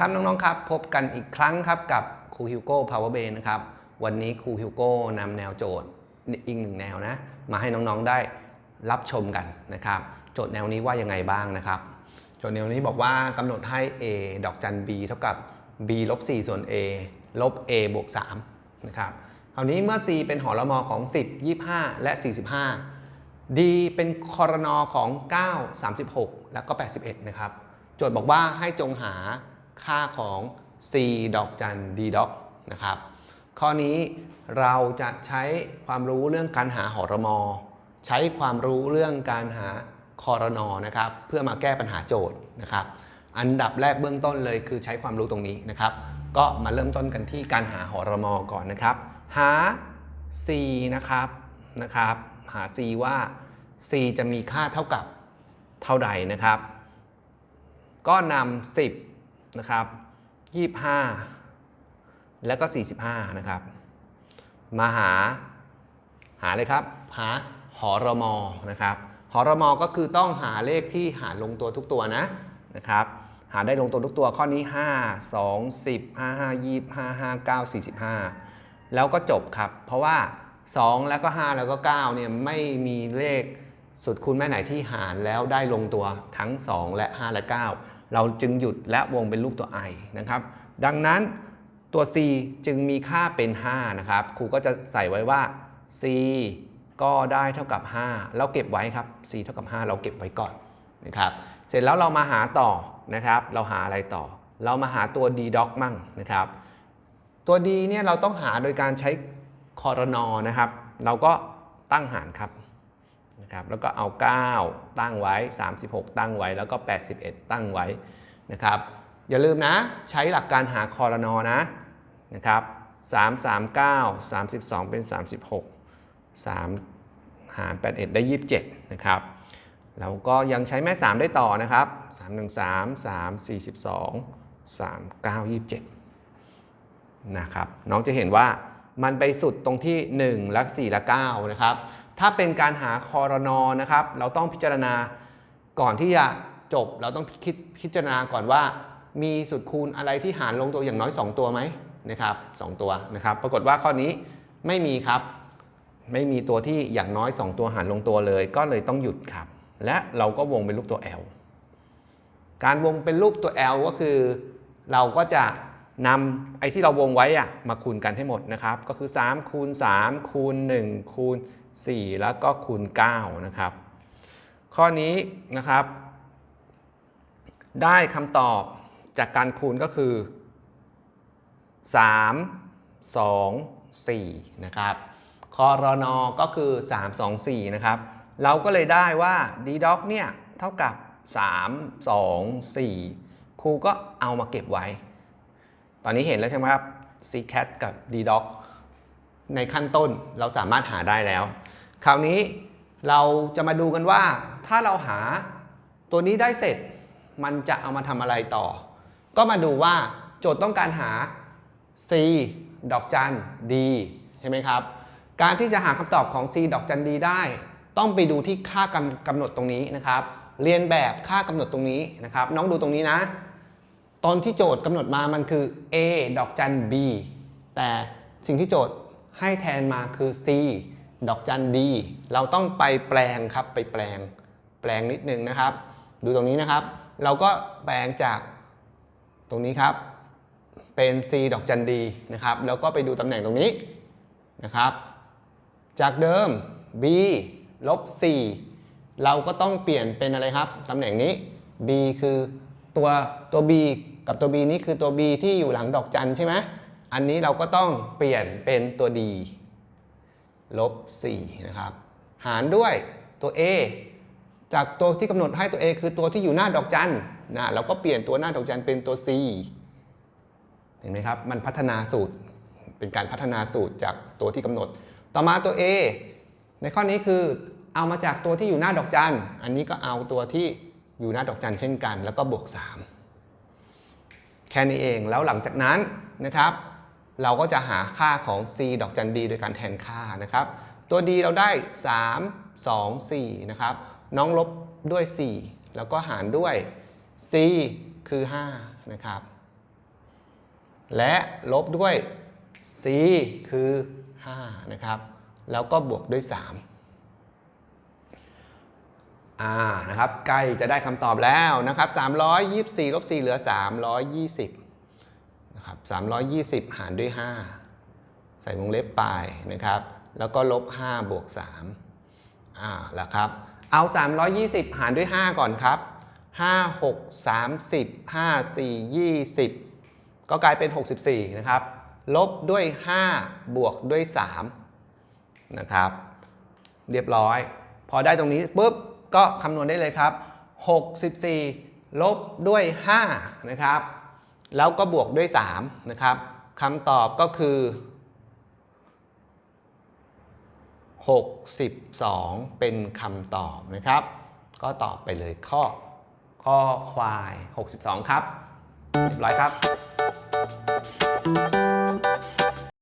ครับน้องๆครับ พบกันอีกครั้งครับกับครูฮิวโก้พาวเวอร์เบนะครับ วันนี้ครูฮิวโก้นำแนวโจทย์อีกหนึ่งแนวนะ มาให้น้องๆได้รับชมกันนะครับ โจทย์แนวนี้ว่ายังไงบ้างนะครับ โจทย์แนวนี้บอกว่ากำหนดให้ a ดอกจัน b เท่ากับ b ลบ4ส่วน a ลบ a บวก3นะครับคราวนี้เมื่อ c เป็นหอละมอของ 10 25 และ 45 d เป็นคอรนอของ 9 36 แล้วก็ 81 นะครับ โจทย์บอกว่าให้จงหา ค่าของ c ดอกจัน d ดอกนะครับ ข้อนี้เราจะใช้ความรู้เรื่องการหาหอระมอ ใช้ความรู้เรื่องการหาคอรนอนะครับ เพื่อมาแก้ปัญหาโจทย์นะครับ อันดับแรกเบื้องต้นเลยคือใช้ความรู้ตรงนี้นะครับ ก็มาเริ่มต้นกันที่การหาหอระมอก่อนนะครับ หา c นะครับนะครับ หา c ว่า c จะมีค่าเท่ากับเท่าใดนะครับ ก็นำ10 นะครับ25 แล้วก็ 45 นะครับ มาหา หาเลยครับ หาหอรมอนะครับหอรมอก็คือต้องหาเลขที่หารลงตัวทุกตัวนะนะครับ หาได้ลงตัวทุกตัวข้อนี้ 5 2 10 5 5 25 5 9 45 แล้วก็จบครับ เพราะว่า 2 แล้วก็ 5 แล้วก็9เนี่ยไม่มีเลขสุดคูณแม่ไหนที่หารแล้วได้ลงตัวทั้ง 2 และ 5 และ 9 เราจึงหยุดและวงเป็นรูปตัว i นะครับ ดังนั้นตัว c จึงมีค่าเป็น 5 นะครับ ครูก็จะใส่ไว้ว่า c ก็ได้เท่ากับ 5 เราเก็บไว้ครับ c เท่ากับ 5 เราเก็บไว้ก่อนนะครับ เสร็จแล้วเรามาหาต่อนะครับ เราหาอะไรต่อ เรามาหาตัว d doc มั่งนะครับ ตัว d เนี่ยเราต้องหาโดยการใช้คอรนอนะครับ เราก็ตั้งหารครับ นะครับแล้วก็เอา 9 ตั้งไว้ 36 ตั้งไว้แล้วก็ 81 ตั้งไว้นะครับอย่าลืมนะใช้หลักการหาคอรนอนะนะครับ339 32 เป็น 36 3 หาร 81 ได้ 27 นะครับแล้วก็ยังใช้แม่ 3 ได้ต่อนะครับ 3 1 3 3 42 3 9 27 นะครับ น้องจะเห็นว่ามันไปสุดตรงที่ 1 และ4และ9นะครับ ถ้าเป็นการหาคอรนอนะครับ เราต้องพิจารณาก่อนที่จะจบ เราต้องคิดพิจารณาก่อนว่า มีสุดคูณอะไรที่หารลงตัวอย่างน้อย 2 ตัวไหมนะครับ2ตัวนะครับ ปรากฏว่าข้อนี้ไม่มีครับ ไม่มีตัวที่อย่างน้อย 2 ตัวหารลงตัวเลย ก็เลยต้องหยุดครับ และเราก็วงเป็นรูปตัว L การวงเป็นรูปตัว L ก็คือ เราก็จะ นำไอ้ที่เราวงไว้อะมาคูณกันให้หมดนะครับ ก็คือ3คูณ3คูณ1คูณ4 แล้วก็คูณ9นะครับ ข้อนี้นะครับ ได้คำตอบจากการคูณก็คือ 3 2 4 นะครับคอรนอก็คือ 3 2 4 นะครับ เราก็เลยได้ว่า d d o c เนี่ย เท่ากับ 3 2 4 ครูก็เอามาเก็บไว้ อนนี้เห็นแล้วใช่ไหมครับ ccat กับ d d o c ในขั้นต้นเราสามารถหาได้แล้ว คราวนี้เราจะมาดูกันว่า ถ้าเราหาตัวนี้ได้เสร็จ มันจะเอามาทำอะไรต่อ ก็มาดูว่าโจทย์ต้องการหา c ดอกจัน d ใช่ไหมครับ การที่จะหาคำตอบของ c ดอกจัน d ได้ ต้องไปดูที่ค่ากำกำหนดตรงนี้นะครับ เรียนแบบค่ากำหนดตรงนี้นะครับ น้องดูตรงนี้นะ ตอนที่โจทย์กำหนดมามันคือ a ดอกจัน b แต่สิ่งที่โจทย์ให้แทนมาคือ c ดอกจัน d เราต้องไปแปลงครับไปแปลง แปลงนิดนึงนะครับ ดูตรงนี้นะครับ เราก็แปลงจากตรงนี้ครับ เป็น c ดอกจัน d นะครับ แล้วก็ไปดูตำแหน่งตรงนี้นะครับ จากเดิม b ลบ4เราก็ต้องเปลี่ยนเป็นอะไรครับตำแหน่งนี้ b คือ ตัวตัว b กับตัว b นี่คือตัว b ที่อยู่หลังดอกจันใช่ไหมอันนี้เราก็ต้องเปลี่ยนเป็นตัว d ลบ4นะครับ หารด้วยตัว a จากตัวที่กำหนดให้ตัว a คือตัวที่อยู่หน้าดอกจันนะเราก็เปลี่ยนตัวหน้าดอกจันเป็นตัว c เห็นไหมครับ มันพัฒนาสูตร เป็นการพัฒนาสูตรจากตัวที่กำหนด ต่อมาตัว A ในข้อนี้คือเอามาจากตัวที่อยู่หน้าดอกจัน อันนี้ก็เอาตัวที่ อยู่หน้าดอกจันเช่นกัน แล้วก็บวก 3 แค่นี้เองแล้วหลังจากนั้นนะครับ เราก็จะหาค่าของ c ดอกจัน d โดยการแทนค่านะครับ ตัว d เราได้ 3 2 4 นะครับ น้องลบด้วย 4 แล้วก็หารด้วย c คือ 5 นะครับ และลบด้วย c คือ 5 นะครับ แล้วก็บวกด้วย 3 อ่านะครับใกล้จะได้คำตอบแล้วนะครับ324ลบ4เหลือ 320นะครับ320 หารด้วย 5 ใส่วงเล็บไปนะครับ แล้วก็ลบ5บวก3อ่าแล้วครับ เอา 320 หารด้วย 5 ก่อนครับ 5 6 30 5 4 20 ก็กลายเป็น 64 นะครับ ลบด้วย 5 บวกด้วย 3 นะครับ เรียบร้อย พอได้ตรงนี้ปุ๊บ ก็คำนวณได้เลยครับ 64 ลบด้วย 5 นะครับ แล้วก็บวกด้วย 3 นะครับคำตอบก็คือ 62 เป็นคำตอบนะครับ ก็ตอบไปเลยข้อข้อควาย 62 ครับเรียบร้อยครับ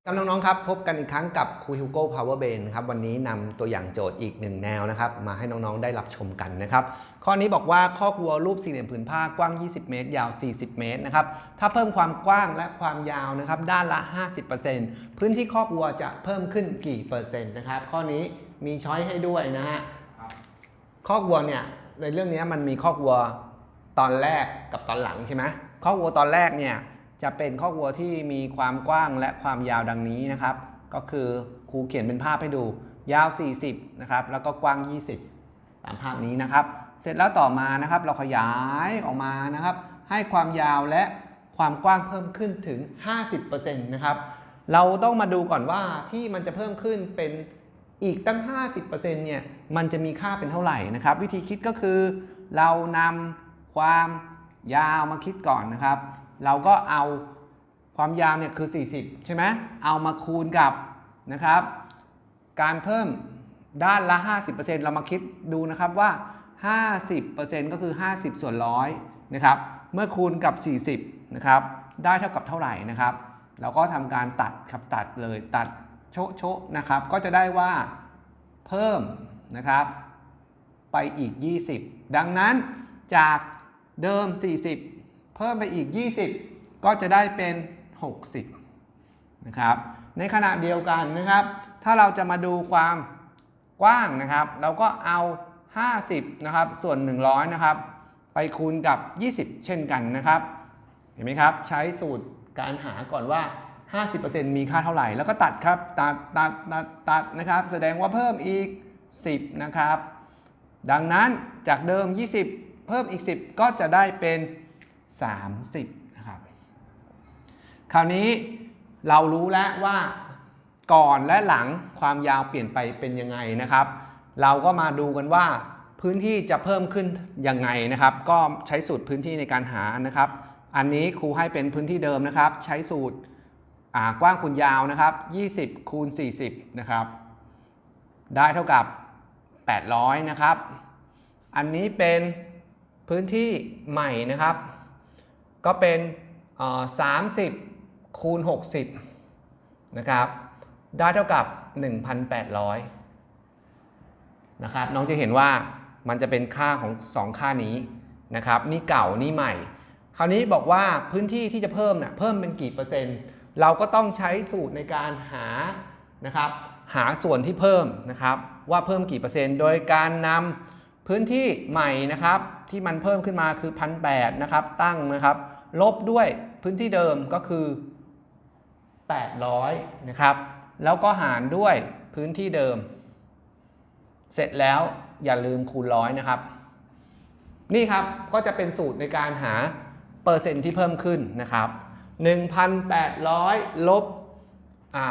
ครับน้องๆครับพบกันอีกครั้งกับครูฮิวโก้ Power Brain นครับวันนี้นำตัวอย่างโจทย์อีกหนึ่งแนวนะครับมาให้น้องๆได้รับชมกันนะครับข้อนี้บอกว่าคอกวัวรูปสี่เหลี่ยมผืนผ้ากว้าง 20 เมตร ยาว 40 เมตรนะครับถ้าเพิ่มความกว้างและความยาวนะครับด้านละ 50%พื้นที่คอกวัวจะเพิ่มขึ้นกี่เปอร์เซ็นต์นะครับข้อนี้มีช้อยให้ด้วยนะฮะคอกวัวเนี่ยในเรื่องนี้มันมีคอกวัวตอนแรกกับตอนหลังใช่ไหมคอกวัวตอนแรกเนี่ย จะเป็นคอกวัวที่มีความกว้างและความยาวดังนี้นะครับ ก็คือครูเขียนเป็นภาพให้ดู ยาว 40 นะครับ แล้วก็กว้าง 20 ตามภาพนี้นะครับ เสร็จแล้วต่อมานะครับ เราขยายออกมานะครับ ให้ความยาวและความกว้างเพิ่มขึ้นถึง 50%นะครับ เราต้องมาดูก่อนว่าที่มันจะเพิ่มขึ้นเป็นอีกตั้ง 50%เนี่ย มันจะมีค่าเป็นเท่าไหร่นะครับ วิธีคิดก็คือ เรานำความยาวมาคิดก่อนนะครับ เราก็เอาความยาวเนี่ยคือ 40 ใช่ไหมเอามาคูณกับนะครับ การเพิ่มด้านละ 50%เรามาคิดดูนะครับว่า 50%ก็คือ 50 ส่วนร้อยนะครับ เมื่อคูณกับ 40 นะครับ ได้เท่ากับเท่าไหร่นะครับ เราก็ทำการตัดครับตัดเลยตัดโชะโชะนะครับ ก็จะได้ว่าเพิ่มนะครับ ไปอีก 20 ดังนั้นจากเดิม 40 เพิ่มไปอีก 20 ก็จะได้เป็น 60 นะครับ ในขณะเดียวกันนะครับ ถ้าเราจะมาดูความกว้างนะครับ เราก็เอา 50 นะครับ ส่วน 100 นะครับ ไปคูณกับ 20 เช่นกันนะครับ เห็นไหมครับ ใช้สูตรการหาก่อนว่า 50%มีค่าเท่าไหร่ แล้วก็ตัดครับ ตัด ตัด ตัด ตัดนะครับ แสดงว่าเพิ่มอีก 10 นะครับ ดังนั้นจากเดิม 20 เพิ่มอีก 10 ก็จะได้เป็น 30นะครับคราวนี้เรารู้แล้วว่าก่อนและหลังความยาวเปลี่ยนไปเป็นยังไงนะครับ เราก็มาดูกันว่าพื้นที่จะเพิ่มขึ้นยังไงนะครับ ก็ใช้สูตรพื้นที่ในการหานะครับ อันนี้ครูให้เป็นพื้นที่เดิมนะครับ ใช้สูตรกว้างคูณยาวนะครับ 20 คูณ 40 นะครับ ได้เท่ากับ 800 นะครับ อันนี้เป็นพื้นที่ใหม่นะครับ ก็เป็น30คูณ 60 นะครับ ได้เท่ากับ 1,800 นะครับ น้องจะเห็นว่ามันจะเป็นค่าของ 2 ค่านี้นะครับ นี่เก่า นี่ใหม่ คราวนี้บอกว่าพื้นที่ที่จะเพิ่มนะ่ะเพิ่มเป็นกี่เปอร์เซ็นต์ เราก็ต้องใช้สูตรในการหานะครับ หาส่วนที่เพิ่มนะครับ ว่าเพิ่มกี่เปอร์เซ็นต์ โดยการนำพื้นที่ใหม่นะครับ ที่มันเพิ่มขึ้นมาคือพันแนะครับ ตั้งนะครับ ลบด้วยพื้นที่เดิมก็คือ 800 นะครับ แล้วก็หารด้วยพื้นที่เดิม เสร็จแล้วอย่าลืมคูณร้อยนะครับ นี่ครับก็จะเป็นสูตรในการหาเปอร์เซ็นต์ที่เพิ่มขึ้นนะครับ 1,800 ลบอ่า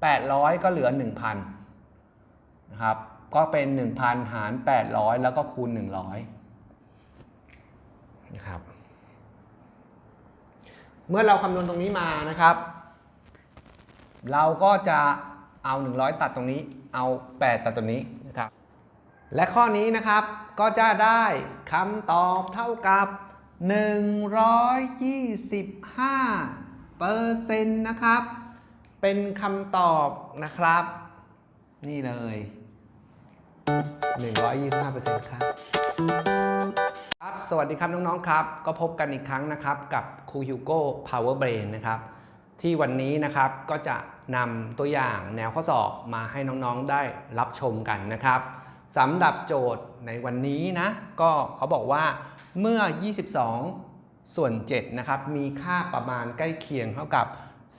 800 ก็เหลือ 1,000 นะครับ ก็เป็น 1,000 หาร 800 แล้วก็คูณ 100 นะครับ เมื่อเราคำนวณตรงนี้มานะครับ เราก็จะเอา 100 ตัดตรงนี้ เอา 8 ตัดตรงนี้นะครับ และข้อนี้นะครับก็จะได้คำตอบเท่ากับ 125เปอร์เซ็นต์นะครับ เป็นคำตอบนะครับ นี่เลย 125เปอร์เซ็นต์ครับ ครับสวัสดีครับน้องๆครับ ก็พบกันอีกครั้งนะครับกับครูฮิวโก้ Power Brain นนะครับที่วันนี้นะครับก็จะนำตัวอย่างแนวข้อสอบมาให้น้องๆได้รับชมกันนะครับสำหรับโจทย์ในวันนี้นะก็เขาบอกว่าเมื่อ 22 ส่วน7นะครับมีค่าประมาณใกล้เคียงเท่ากับ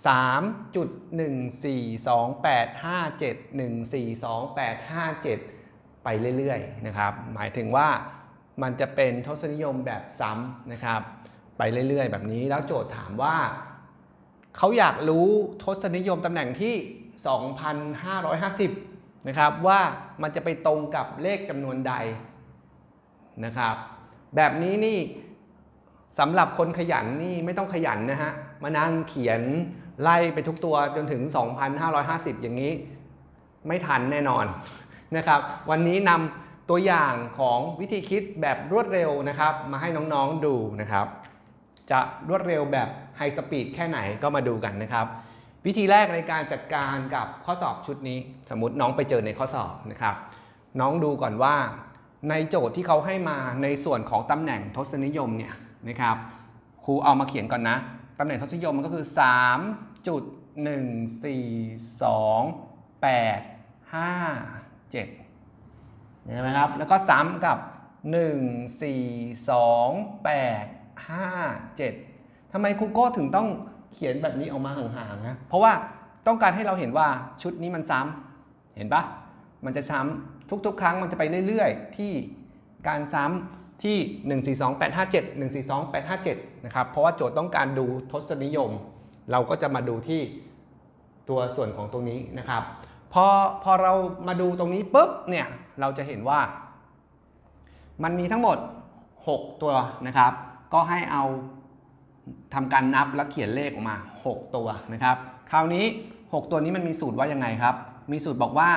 3.142857142857ไปเรื่อยๆนะครับหมายถึงว่า มันจะเป็นทศนิยมแบบซ้ำนะครับ ไปเรื่อย ๆ แบบนี้แล้วโจทย์ถามว่า เขาอยากรู้ทศนิยมตำแหน่งที่ 2,550 นะครับ ว่ามันจะไปตรงกับเลขจำนวนใดนะครับ แบบนี้นี่สำหรับคนขยันนี่ไม่ต้องขยันนะฮะมานั่งเขียนไล่ไปทุกตัวจนถึง 2,550 อย่างนี้ ไม่ทันแน่นอนนะครับ วันนี้นำ ตัวอย่างของวิธีคิดแบบรวดเร็วนะครับ มาให้น้องๆดูนะครับ จะรวดเร็วแบบไฮสปีดแค่ไหนก็มาดูกันนะครับ วิธีแรกในการจัดการกับข้อสอบชุดนี้ สมมติน้องไปเจอในข้อสอบนะครับ น้องดูก่อนว่าในโจทย์ที่เขาให้มาในส่วนของตำแหน่งทศนิยมเนี่ยนะครับครูเอามาเขียนก่อนนะตำแหน่งทศนิยมมันก็คือ3จุด1 4 2 8 5 7 เห็นไหมครับ แล้วก็ซ้ำกับ 1 4 2 8 5 7ทำไมครูโก้ถึงต้องเขียนแบบนี้ออกมาห่างๆนะเพราะว่าต้องการให้เราเห็นว่าชุดนี้มันซ้ำเห็นปะมันจะซ้ำทุกๆ ครั้งมันจะไปเรื่อยๆ ที่การซ้ำที่ 1 4 2 8 5 7 1 4 2 8 5 7 นะครับ เพราะว่าโจทย์ต้องการดูทศนิยม เราก็จะมาดูที่ตัวส่วนของตรงนี้นะครับ พอพอเรามาดูตรงนี้ปุ๊บเนี่ย เราจะเห็นว่า มันมีทั้งหมด 6 ตัวนะครับ ก็ให้เอาทำการนับแล้วเขียนเลขออกมา 6 ตัวนะครับ คราวนี้ 6 ตัวนี้มันมีสูตรว่ายังไงครับ มีสูตรบอกว่า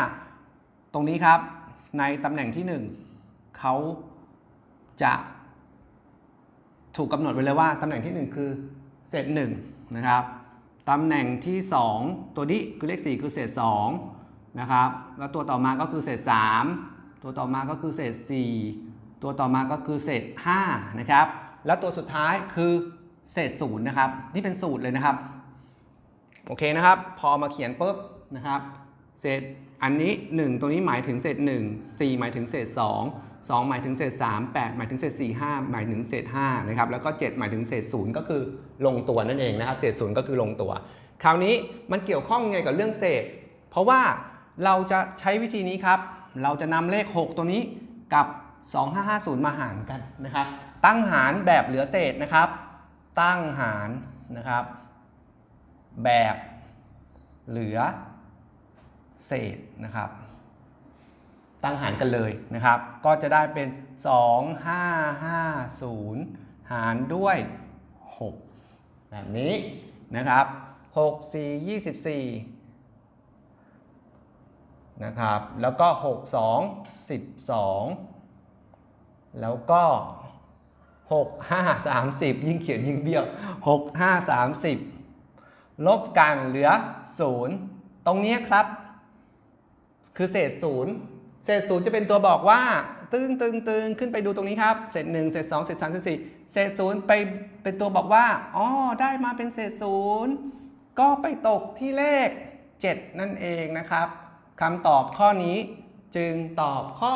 ตรงนี้ครับในตำแหน่งที่ 1เขาจะถูกกำหนดไว้เลยว่าตำแหน่งที่ 1 คือเศษ1นะครับตำแหน่งที่ 2 ตัวนี้คือเลข 4 คือเศษ 2 นะครับ แล้วตัวต่อมาก็คือเศษ 3 ตัวต่อมาก็คือเศษ 4 ตัวต่อมาก็คือเศษ5นะครับ แล้วตัวสุดท้ายคือเศษศูนย์นะครับ นี่เป็นสูตรเลยนะครับ โอเคนะครับ พอมาเขียนปุ๊บนะครับ เศษอันนี้ 1 ตัวนี้หมายถึงเศษ 1 4 หมายถึงเศษ 2 2 หมายถึงเศษ 3 8 หมายถึงเศษ 4 5 หมายถึงเศษ5นะครับ แล้วก็ 7 หมายถึงเศษ 0 ก็คือลงตัวนั่นเองนะครับ เศษ 0 ก็คือลงตัว คราวนี้มันเกี่ยวข้องไงกับเรื่องเศษ เพราะว่า เราจะใช้วิธีนี้ครับ เราจะนำเลข 6 ตัวนี้กับ 2550 มาหารกันนะครับ ตั้งหารแบบเหลือเศษนะครับ ตั้งหารนะครับ แบบเหลือเศษนะครับ ตั้งหารกันเลยนะครับ ก็จะได้เป็น 2550 หารด้วย 6 แบบนี้นะครับ 6 4 24 นะครับ แล้วก็ 6 2 12 แล้วก็ 6 5 30 ยิ่งเขียนยิ่งเบี้ยว 6 5 30 ลบกันเหลือ 0 ตรงนี้ครับ คือเศษศูนย์เศษศูนย์จะเป็นตัวบอกว่า ตึงตึงตึงขึ้นไปดูตรงนี้ครับ เศษหนึ่งเศษสองเศษสามเศษสี่เศษศูนย์ไปเป็นตัวบอกว่า อ๋อ ได้มาเป็นเศษศูนย์ก็ไปตกที่เลข 7 นั่นเองนะครับ คำตอบข้อนี้จึงตอบข้อ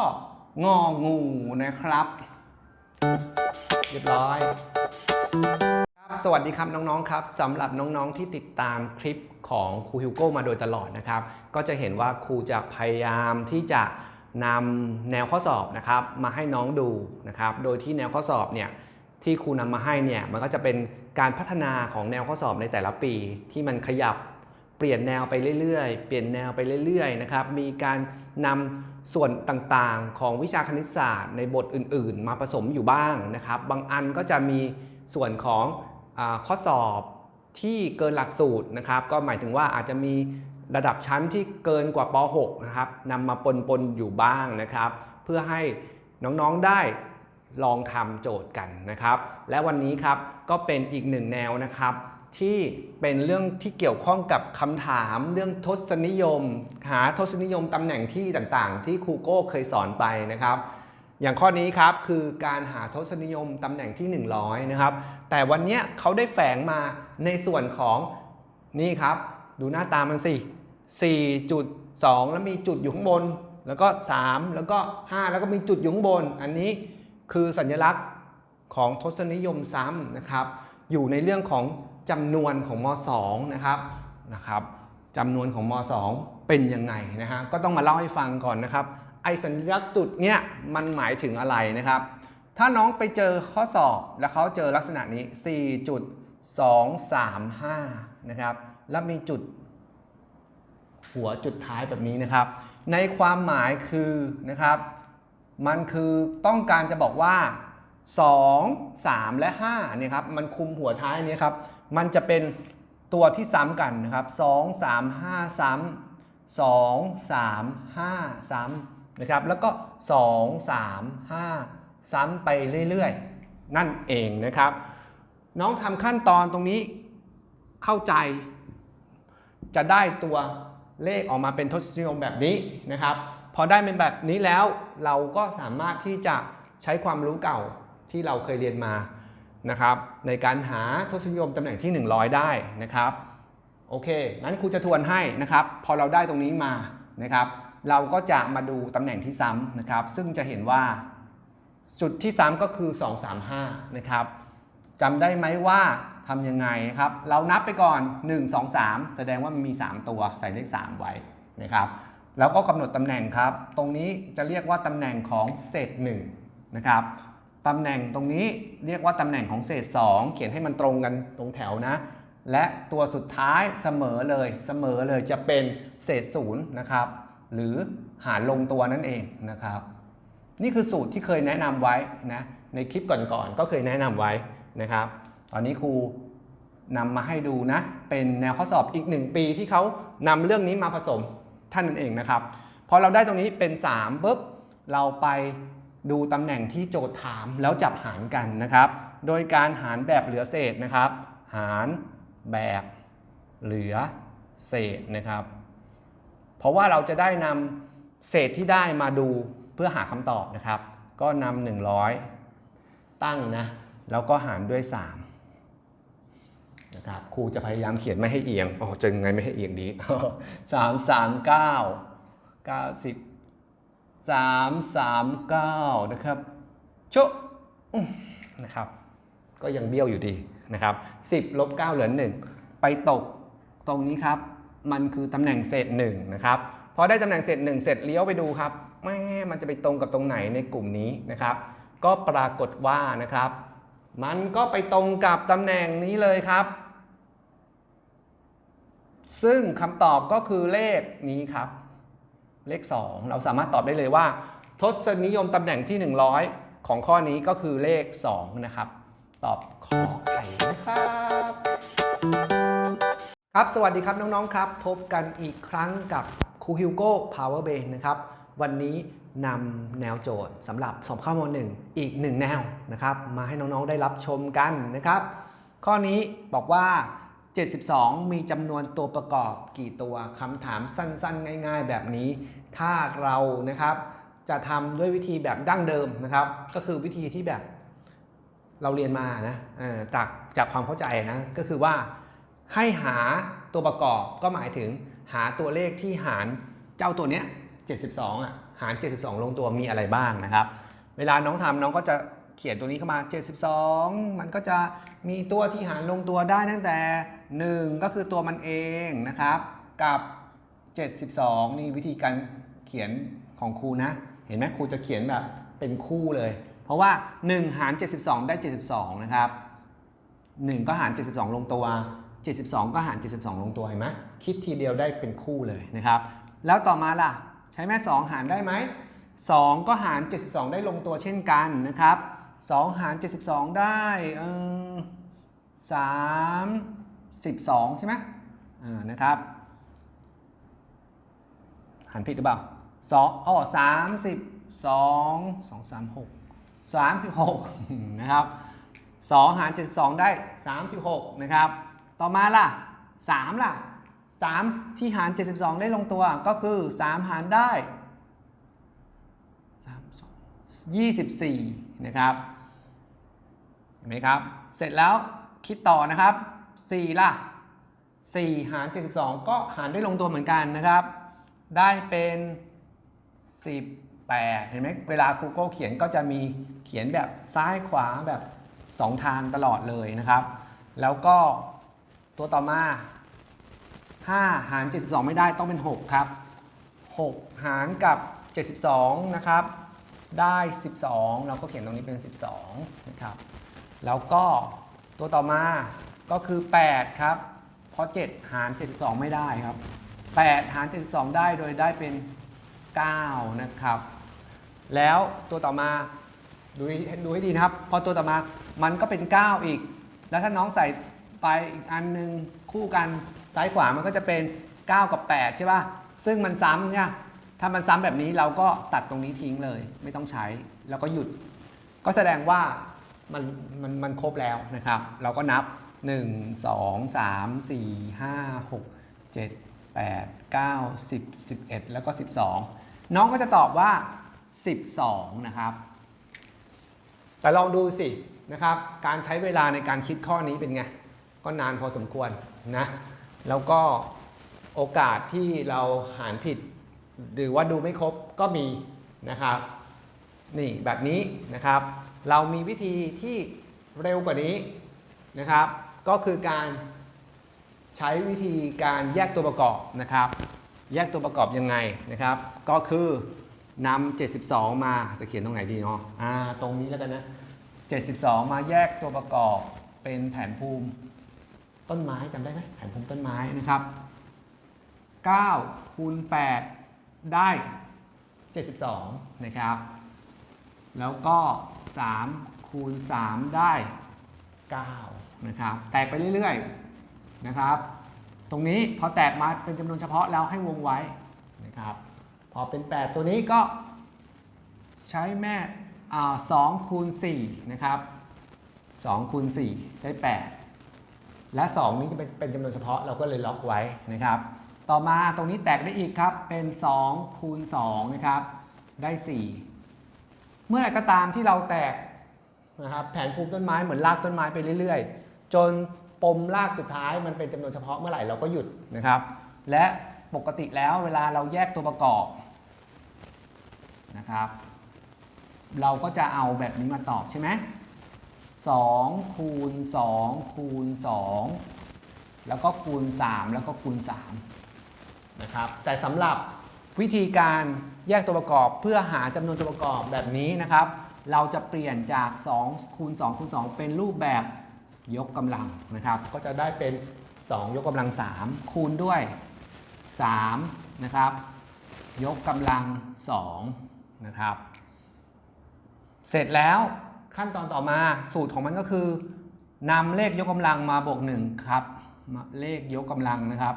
งองูนะครับ เรียบร้อยครับสวัสดีครับน้องๆครับสำหรับน้องๆที่ติดตามคลิปของครูฮิวโก้มาโดยตลอดนะครับ ก็จะเห็นว่าครูจะพยายามที่จะนำแนวข้อสอบนะครับมาให้น้องดูนะครับ โดยที่แนวข้อสอบเนี่ยที่ครูนำมาให้เนี่ยมันก็จะเป็นการพัฒนาของแนวข้อสอบในแต่ละปีที่มันขยับ ปลี่ยนแนวไปเรื่อยๆ เปลี่ยนแนวไปเรื่อยๆ นะครับ มีการนำส่วนต่างๆ ของวิชาคณิตศาสตร์ในบทอื่นๆ มาผสมอยู่บ้างนะครับ บางอันก็จะมีส่วนของอข้อสอบที่เกินหลักสูตรนะครับ ก็หมายถึงว่าอาจจะมีระดับชั้นที่เกินกว่าป .6 นะครับนำมาปนๆอยู่บ้างนะครับ เพื่อให้น้องๆได้ลองทำโจทย์กันนะครับ และวันนี้ครับก็เป็นอีกหนึ่งแนวนะครับ ที่เป็นเรื่องที่เกี่ยวข้องกับคำถามเรื่องทศนิยม หาทศนิยมตำแหน่งที่ต่างๆ ที่ครูโก้เคยสอนไปนะครับ อย่างข้อนี้ครับคือการหาทศนิยมตำแหน่งที่ 100 นะครับ แต่วันนี้เขาได้แฝงมาในส่วนของนี่ครับ ดูหน้าตามันสิ 4.2 แล้วมีจุดอยู่ข้างบน แล้วก็ 3 แล้วก็ 5 แล้วก็มีจุดอยู่ข้างบน อันนี้คือสัญลักษณ์ของทศนิยมซ้ำนะครับ อยู่ในเรื่องของ จำนวนของม 2 นะครับนะครับจำนวนของม 2 เป็นยังไงนะฮะก็ต้องมาเล่าให้ฟังก่อนนะครับ ไอสัญลักษณ์จุดเนี้ยมันหมายถึงอะไรนะครับ ถ้าน้องไปเจอข้อสอบแล้วเขาเจอลักษณะนี้ 4.235 นะครับแล้วมีจุดหัวจุดท้ายแบบนี้นะครับ ในความหมายคือนะครับ มันคือต้องการจะบอกว่า 2 3 และ5เนี่ยครับมันคุมหัวท้ายนี้ครับ มันจะเป็นตัวที่ซ้ำกันนะครับ 2 3 5 ซ้ำ2 3 5 ซ้ำนะครับ แล้วก็ 2 3 5 ซ้ำไปเรื่อยๆ นั่นเองนะครับ น้องทำขั้นตอนตรงนี้เข้าใจ จะได้ตัวเลขออกมาเป็นทศนิยมแบบนี้นะครับ พอได้เป็นแบบนี้แล้วเราก็สามารถที่จะใช้ความรู้เก่าที่เราเคยเรียนมา นะครับในการหาทศนิยมตำแหน่งที่ 100 ได้นะครับโอเคงั้นครูจะทวนให้นะครับพอเราได้ตรงนี้มานะครับเราก็จะมาดูตำแหน่งที่ซ้ำนะครับซึ่งจะเห็นว่าจุดที่ซ้ำก็คือ 235นะครับจำได้ไหมว่าทำยังไงครับ เรานับไปก่อน 1 2 3 แสดงว่ามันมี 3 ตัวใส่เลข 3 ไว้นะครับแล้วก็กำหนดตำแหน่งครับ ตรงนี้จะเรียกว่าตำแหน่งของเศษ1นะครับ ตำแหน่งตรงนี้เรียกว่าตำแหน่งของเศษ 2 เขียนให้มันตรงกันตรงแถวนะ และตัวสุดท้ายเสมอเลยเสมอเลยจะเป็นเศษศูนย์นะครับ หรือหารลงตัวนั่นเองนะครับ นี่คือสูตรที่เคยแนะนำไว้นะในคลิปก่อนๆก็เคยแนะนำไว้นะครับ ตอนนี้ครูนำมาให้ดูนะ เป็นแนวข้อสอบอีกหนึ่งปีที่เขานำเรื่องนี้มาผสมท่านนั่นเองนะครับพอเราได้ตรงนี้เป็น3ปุ๊บเราไป ดูตำแหน่งที่โจทย์ถามแล้วจับหารกันนะครับ โดยการหารแบบเหลือเศษนะครับ หารแบบเหลือเศษนะครับ เพราะว่าเราจะได้นำเศษที่ได้มาดูเพื่อหาคำตอบนะครับ ก็นำ100 ตั้งนะ แล้วก็หารด้วย 3 นะครับ ครูจะพยายามเขียนไม่ให้เอียง อ๋อจะไงไม่ให้เอียงดี3 3 9 90 3 3 9 นะครับโชะอื้อนะครับ ก็ยังเบี้ยวอยู่ดีนะครับ10ลบ9เหลือ 1 ไปตกตรงนี้ครับ มันคือตำแหน่งเศษ1นะครับพอได้ตำแหน่งเศษ1เสร็จเลี้ยวไปดูครับแม่มันจะไปตรงกับตรงไหนในกลุ่มนี้นะครับ ก็ปรากฏว่านะครับ มันก็ไปตรงกับตำแหน่งนี้เลยครับ ซึ่งคำตอบก็คือเลขนี้ครับ เลข 2 เราสามารถตอบได้เลยว่า ทศนิยมตำแหน่งที่ 100 ของข้อนี้ก็คือเลข 2 นะครับ ตอบขอไข่นะครับ ครับ สวัสดีครับน้อง ๆ ครับ พบกันอีกครั้งกับครูฮิวโก้ Power b a n นะครับ วันนี้นำแนวโจทย์สำหรับสอบข้อม1อีก1แนวนะครับ มาให้น้อง ๆ ได้รับชมกันนะครับ ข้อนี้บอกว่า 72 มีจำนวนตัวประกอบกี่ตัวคำถามสั้นๆ ง่าย ๆ แบบนี้ ถ้าเรานะครับจะทำด้วยวิธีแบบดั้งเดิมนะครับ ก็คือวิธีที่แบบเราเรียนมานะจากจากความเข้าใจนะ ก็คือว่าให้หาตัวประกอบก็หมายถึงหาตัวเลขที่หารเจ้าตัวเนี้ย 72 อะ หาร 72 ลงตัวมีอะไรบ้างนะครับ เวลาน้องทำน้องก็จะ เขียนตัวนี้เข้ามา 72 มันก็จะมีตัวที่หารลงตัวได้ตั้งแต่ 1 ก็คือตัวมันเองนะครับ กับ 72 นี่วิธีการเขียนของครูนะ เห็นไหมครูจะเขียนแบบเป็นคู่เลย เพราะว่า 1 หาร 72 ได้ 72 นะครับ 1 ก็หาร 72 ลงตัว 72 ก็หาร 72 ลงตัวเห็นไหมคิดทีเดียวได้เป็นคู่เลยนะครับ แล้วต่อมาล่ะ ใช้แม่ 2 หารได้ไหม2 ก็หาร 72 ได้ลงตัวเช่นกันนะครับ 2 หาร 72 ได้เออ3 12ใช่ไหมอ่านะครับ หันผิดหรือเปล่าสองอ๋อสามสิบสองสองสามหกสามสิบหกนะครับสองหารเจ็ดสองได้สามสิบหกนะครับ ต่อมาล่ะสามล่ะสามที่หารเจ็ดสิบสองได้ลงตัวก็คือสามหารได้สามสองยี่สิบสี่นะครับ ห็นไหมครับ เสร็จแล้วคิดต่อนะครับสี่ล่ะ 4 หาร 72 ก็หารได้ลงตัวเหมือนกันนะครับ ได้เป็น 18 เห็นไหมเวลาครูโก้เขียนก็จะมีเขียนแบบซ้ายขวาแบบ 2 ทางตลอดเลยนะครับ แล้วก็ตัวต่อมา 5 หาร 72 ไม่ได้ต้องเป็น 6 ครับ 6 หารกับ 72 นะครับ ได้ 12 เราก็เขียนตรงนี้เป็น 12 นะครับ แล้วก็ตัวต่อมาก็คือ 8 ครับ เพราะ 7 หาร 72 ไม่ได้ครับ 8 หาร 72 ได้โดยได้เป็น 9 นะครับ แล้วตัวต่อมาดูให้ดูให้ดีนะครับ พอตัวต่อมามันก็เป็น 9 อีก แล้วถ้าน้องใส่ไปอีกอันหนึงคู่กันซ้ายขวามันก็จะเป็น 9 กับ 8 ใช่ป่ะ ซึ่งมันซ้ำเนี่ยถ้ามันซ้ำแบบนี้เราก็ตัดตรงนี้ทิ้งเลย ไม่ต้องใช้แล้วก็หยุด ก็แสดงว่า มันมันมันครบแล้วนะครับ เราก็นับ 1 2 3 4 5 6 7 8 9 10 11 แล้วก็ 12 น้องก็จะตอบว่า 12 นะครับ แต่ลองดูสินะครับ การใช้เวลาในการคิดข้อนี้เป็นไง ก็นานพอสมควรนะ แล้วก็โอกาสที่เราหารผิด หรือว่าดูไม่ครบก็มีนะครับ นี่แบบนี้นะครับ เรามีวิธีที่เร็วกว่านี้นะครับ ก็คือการใช้วิธีการแยกตัวประกอบนะครับ แยกตัวประกอบยังไงนะครับ ก็คือนำ72 มาจะเขียนตรงไหนดีเนาะอ่าตรงนี้แล้วกันนะ 72 มาแยกตัวประกอบเป็นแผนภูมิต้นไม้จำได้ไหมแผนภูมิต้นไม้นะครับ9คูณ8ได้ 72 นะครับ แล้วก็ 3 คูณ 3 ได้ 9 นะครับ แตกไปเรื่อยๆ นะครับ ตรงนี้พอแตกมาเป็นจำนวนเฉพาะแล้วให้วงไว้นะครับ พอเป็น 8 ตัวนี้ก็ใช้แม่สองคูณ4นะครับ2คูณ4ได้ 8 และ 2 นี้จะเป็นเป็นจำนวนเฉพาะเราก็เลยล็อกไว้นะครับ ต่อมาตรงนี้แตกได้อีกครับเป็น2คูณ2นะครับได้ 4 มื่อไหร่ก็ตามที่เราแตกนะครับแผนภูมิต้นไม้เหมือนรากต้นไม้ไปเรื่อย ๆ จนปมรากสุดท้ายมันเป็นจำนวนเฉพาะเมื่อไหร่เราก็หยุดนะครับ และปกติแล้วเวลาเราแยกตัวประกอบนะครับ เราก็จะเอาแบบนี้มาตอบใช่ไหม2คูณ2คูณ2แล้วก็คูณ 3 แล้วก็คูณ3นะครับแต่สำหรับ วิธีการแยกตัวประกอบเพื่อหาจำนวนตัวประกอบแบบนี้นะครับ เราจะเปลี่ยนจาก2คูณ2คูณ2เป็นรูปแบบยกกำลังนะครับ ก็จะได้เป็น 2 ยกกำลัง 3 คูณด้วย3นะครับ ยกกำลัง2นะครับ เสร็จแล้วขั้นตอนต่อมาสูตรของมันก็คือนำเลขยกกำลังมาบวก1ครับเลขยกกำลังนะครับ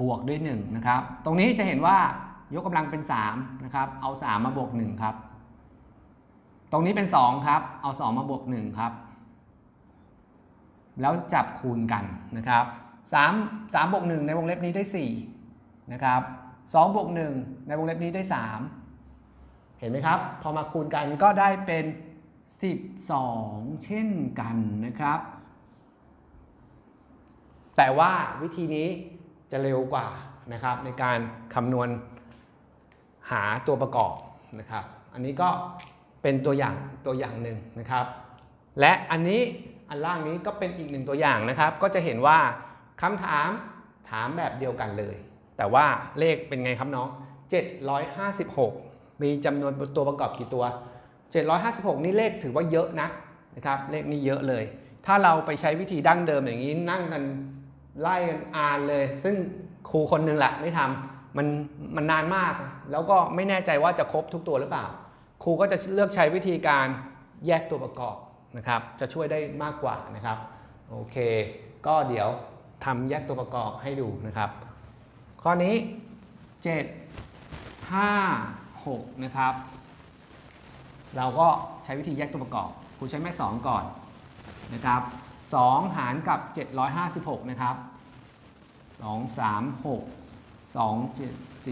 บวกด้วย1นะครับ ตรงนี้จะเห็นว่ายกกำลังเป็น3นะครับเอา 3 มาบวก1ครับ ตรงนี้เป็น2ครับเอา 2 มาบวก1ครับ แล้วจับคูณกันนะครับ3 3บวก1ในวงเล็บนี้ได้4นะครับ2บวก1ในวงเล็บนี้ได้ 3 เห็นไหมครับ พอมาคูณกันก็ได้เป็น 12 เช่นกันนะครับ แต่ว่าวิธีนี้ จะเร็วกว่านะครับในการคำนวณหาตัวประกอบนะครับ อันนี้ก็เป็นตัวอย่างตัวอย่างหนึ่งนะครับ และอันนี้อันล่างนี้ก็เป็นอีกหนึ่งตัวอย่างนะครับ ก็จะเห็นว่าคำถามถามแบบเดียวกันเลย แต่ว่าเลขเป็นไงครับน้อง 756 มีจำนวนตัวประกอบกี่ตัว 756 นี่เลขถือว่าเยอะนะนะครับ เลขนี้เยอะเลย ถ้าเราไปใช้วิธีดั้งเดิมอย่างนี้นั่งกัน ไล่กันอ่านเลย ซึ่งครูคนหนึงแหละไม่ทำมันมันนานมาก แล้วก็ไม่แน่ใจว่าจะครบทุกตัวหรือเปล่า ครูก็จะเลือกใช้วิธีการแยกตัวประกอบนะครับ จะช่วยได้มากกว่านะครับ โอเค ก็เดี๋ยวทำแยกตัวประกอบให้ดูนะครับ ข้อนี้ 7 5 6 นะครับ เราก็ใช้วิธีแยกตัวประกอบ ครูใช้แม่ 2 ก่อนนะครับ 2 หารกับ 756 นะครับ 2 3 6 2 7 10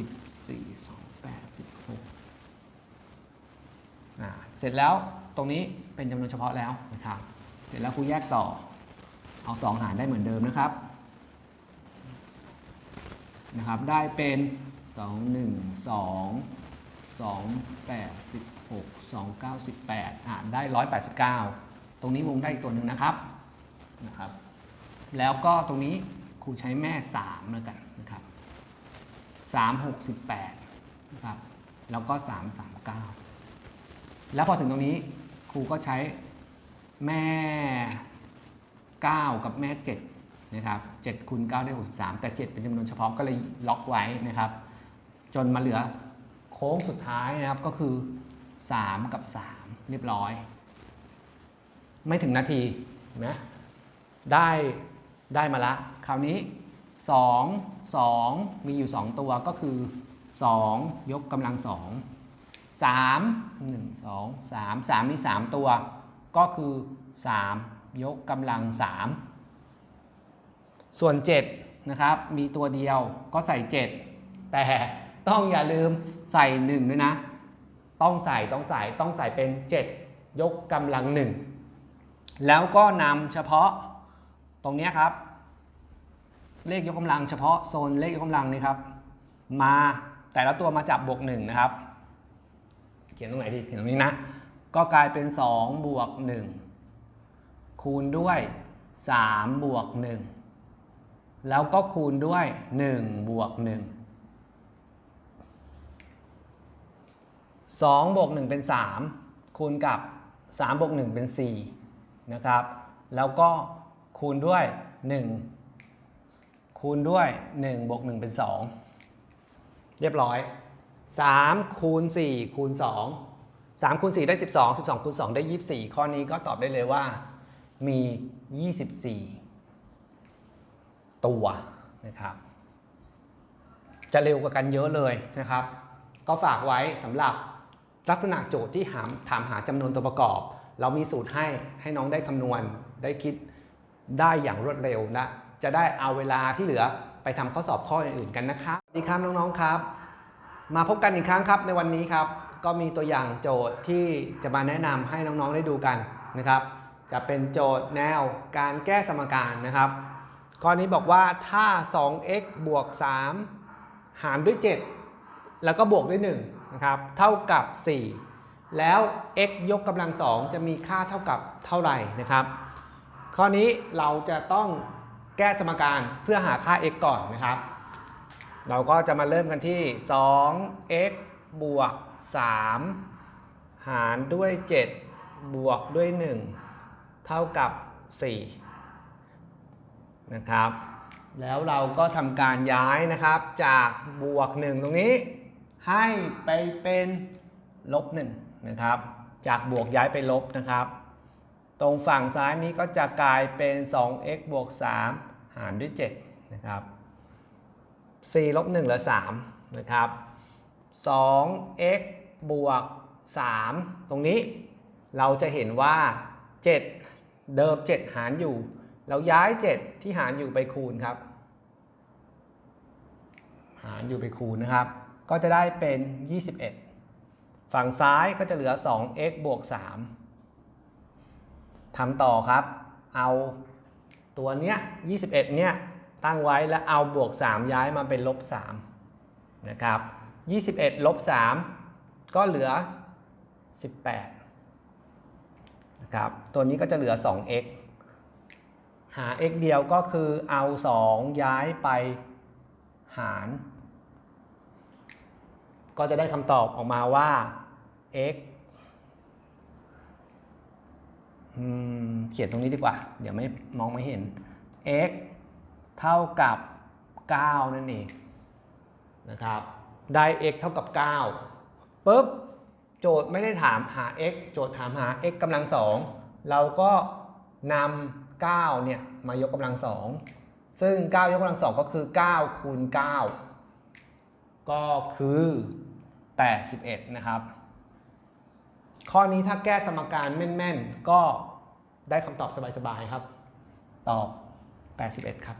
4 2 8 16อ่าเสร็จแล้วตรงนี้เป็นจำนวนเฉพาะแล้วนะครับ เสร็จแล้วครูแยกต่อ เอา 2 หารได้เหมือนเดิมนะครับนะครับ ได้เป็น 2 1 2 2 8 16 2 9 18อ่าได้ 189 ตรงนี้วงได้อีกตัวหนึ่งนะครับ นะครับ แล้วก็ตรงนี้ครูใช้แม่ 3 แล้วกันนะครับ 368 นะครับ แล้วก็ 3 3 9 แล้วพอถึงตรงนี้ครูก็ใช้แม่ 9 กับแม่ 7 นะครับ7คูณ9ได้ 63 แต่ 7 เป็นจำนวนเฉพาะก็เลยล็อกไว้นะครับ จนมาเหลือโค้งสุดท้ายนะครับก็คือ 3 กับ 3 เรียบร้อย ไม่ถึงนาทีนไหม ได้ได้มาละ คราวนี้ 2 2 มีอยู่ 2 ตัวก็คือ 2 ยกกำลัง 2 3 1 2 3 3 มี 3 ตัว ก็คือ 3 ยกกำลัง 3 ส่วน 7 นะครับ มีตัวเดียวก็ใส่ 7 แต่ต้องอย่าลืมใส่ 1 ด้วยนะ ต้องใส่ต้องใส่ต้องใส่เป็น 7 ยกกำลัง 1 แล้วก็นำเฉพาะ ตรงนี้ครับ เลขยกกำลังเฉพาะโซนเลขยกกำลังนี่ครับ มาแต่ละตัวมาจับบวก1นะครับ เขียนตรงไหนดีเขียนตรงนี้นะ ก็กลายเป็น2บวก1คูณด้วย3บวก1แล้วก็คูณด้วย1บวก1 2บวก1เป็น 3 คูณกับ3บวก1เป็น4นะครับ แล้วก็ คูณด้วย 1 คูณด้วย 1 บวก 1 เป็น 2 เรียบร้อย 3 คูณ 4 คูณ 2 3 คูณ 4 ได้ 12 12 คูณ 2 ได้ 24 ข้อนี้ก็ตอบได้เลยว่ามี 24 ตัวนะครับ จะเร็วกว่ากันเยอะเลยนะครับ ก็ฝากไว้สำหรับลักษณะโจทย์ที่ถามถามหาจำนวนตัวประกอบ เรามีสูตรให้ให้น้องได้คำนวณได้คิด ได้อย่างรวดเร็วนะ จะได้เอาเวลาที่เหลือไปทำข้อสอบข้ออื่นๆกันนะครับสวัสดีครับน้องๆครับ มาพบกันอีกครั้งครับในวันนี้ครับ ก็มีตัวอย่างโจทย์ที่จะมาแนะนำให้น้องๆได้ดูกันนะครับ จะเป็นโจทย์แนวการแก้สมการนะครับข้อนี้บอกว่าถ้า 2x บวก 3 หารด้วย 7 แล้วก็บวกด้วย1นะครับเท่ากับ 4 แล้ว x ยกกำลัง2จะมีค่าเท่ากับเท่าไหร่นะครับ ข้อนี้เราจะต้องแก้สมการเพื่อหาค่า x ก่อนนะครับ เราก็จะมาเริ่มกันที่ 2x บวก 3 หารด้วย 7 บวกด้วย 1 เท่ากับ 4 นะครับ แล้วเราก็ทำการย้ายนะครับจากบวก 1 ตรงนี้ ให้ไปเป็นลบ 1 นะครับ จากบวกย้ายไปลบนะครับ ตรงฝั่งซ้ายนี้ก็จะกลายเป็น 2x บวก 3 หารด้วย7นะครับ4ลบ1เหลือ3นะครับ 2x บวก 3 ตรงนี้เราจะเห็นว่า 7 เดิม 7 หารอยู่ เราย้าย 7 ที่หารอยู่ไปคูณครับ หารอยู่ไปคูณนะครับ ก็จะได้เป็น 21 ฝั่งซ้ายก็จะเหลือ 2x บวก 3 ทำต่อครับ เอาตัวเนี้ย 21 เนี้ยตั้งไว้แล้วเอาบวก 3 ย้ายมาเป็นลบ 3 นะครับ 21 ลบ 3 ก็เหลือ 18 นะครับ ตัวนี้ก็จะเหลือ 2x หา x เดียวก็คือเอา 2 ย้ายไปหาร ก็จะได้คำตอบออกมาว่า x อืม เขียนตรงนี้ดีกว่า เดี๋ยวไม่มองไม่เห็น x เท่ากับ 9 นั่นเองนะครับ ได้ x เท่ากับ9ปุ๊บโจทย์ไม่ได้ถามหา x โจทย์ถามหา x กำลังสองเราก็นำ9เนี่ยมายกกำลังสองซึ่ง 9 ยกกำลังสองก็คือ 9 คูณ 9 ก็คือ 81 นะครับ ข้อนี้ถ้าแก้สมการแม่น ๆ ก็ได้คำตอบสบาย ๆ ครับ ตอบ 81 ครับ